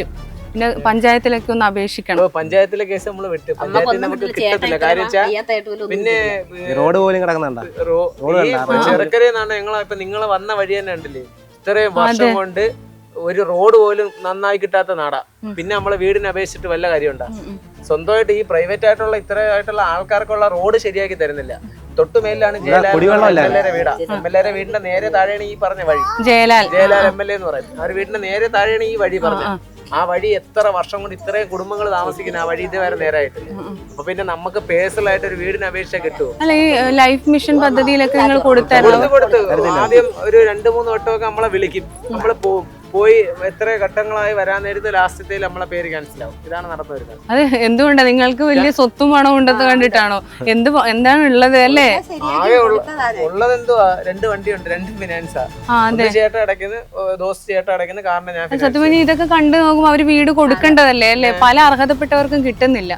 പിന്നെ പഞ്ചായത്തിലൊക്കെ ഒന്ന് അപേക്ഷിക്കണം. പഞ്ചായത്തിലെ കേസ് നമ്മൾ വിട്ട്. പഞ്ചായത്തിൽ നമുക്ക് കിട്ടത്തില്ല. കാര്യം വെച്ചാൽ പിന്നെ റോഡ് പോലും കിടക്കുന്നുണ്ടോ? കണ്ടാ? ഞങ്ങൾ ഇപ്പൊ നിങ്ങളെ വന്ന വഴി തന്നെ ഉണ്ടല്ലേ ഇത്രയും വർഷം കൊണ്ട് ഒരു റോഡ് പോലും നന്നായി കിട്ടാത്ത നാടാ. പിന്നെ നമ്മളെ വീടിനെ അപേക്ഷിച്ചിട്ട് വല്ല കാര്യമുണ്ടാ? സ്വന്തമായിട്ട് ഈ പ്രൈവറ്റ് ആയിട്ടുള്ള ഇത്രയായിട്ടുള്ള ആൾക്കാർക്കുള്ള റോഡ് ശരിയാക്കി തരുന്നില്ല. തൊട്ടു മേലിലാണ്. എം എൽ വീടാ. എം എൽ എ വീടിന്റെ നേരെ താഴെയാണ് ഈ പറഞ്ഞ വഴി. Jayalal. Jayalal M L A എന്ന് പറയുന്നത്. ആ ഒരു വീടിന്റെ നേരെ താഴെയാണ് ഈ വഴി പറഞ്ഞത്. ആ വഴി എത്ര വർഷം കൊണ്ട് ഇത്രയും കുടുംബങ്ങൾ താമസിക്കുന്ന ആ വഴി ഇതുവരെ നേരായിട്ട് അപ്പൊ പിന്നെ നമുക്ക് പേഴ്സണൽ ആയിട്ട് ഒരു വീടിന് അപേക്ഷ കിട്ടും അല്ല ഈ ലൈഫ് മിഷൻ പദ്ധതിയിലൊക്കെ നിങ്ങൾ കൊടുത്തായിരുന്നു കൊടുത്ത് കൊടുത്ത്. ആദ്യം ഒരു രണ്ടു മൂന്ന് വട്ടമൊക്കെ നമ്മളെ വിളിക്കും. നമ്മൾ പോവും. പോയി എത്ര ഘട്ടങ്ങളായി വരാൻ നേരത്തെ ലാസ്റ്റത്തിൽ നമ്മളെ പേര് ക്യാൻസൽ ആവും. ഇതാണ് നടന്നു വരുന്നത് അത് എന്തുകൊണ്ടാ? നിങ്ങൾക്ക് വലിയ സ്വത്തും പണവും ഉണ്ടെന്ന് കണ്ടിട്ടാണോ? എന്ത് എന്താണ് ഉള്ളത് അല്ലേ? ആകെ ഉള്ളത് എന്തുവാ? രണ്ട് വണ്ടിയുണ്ട് രണ്ട് ഫിനാൻസാ ആ. അതെ. ചേട്ടൻ അടയ്ക്കുന്ന ദോസ് ചേട്ടൻ അടയ്ക്കുന്ന കാരണം ഞാൻ സത്യം ഇതൊക്കെ കണ്ടു നോക്കുമ്പോൾ അവർ വീട് കൊടുക്കേണ്ടതല്ലേ അല്ലേ? പല അർഹതപ്പെട്ടവർക്കും കിട്ടുന്നില്ല.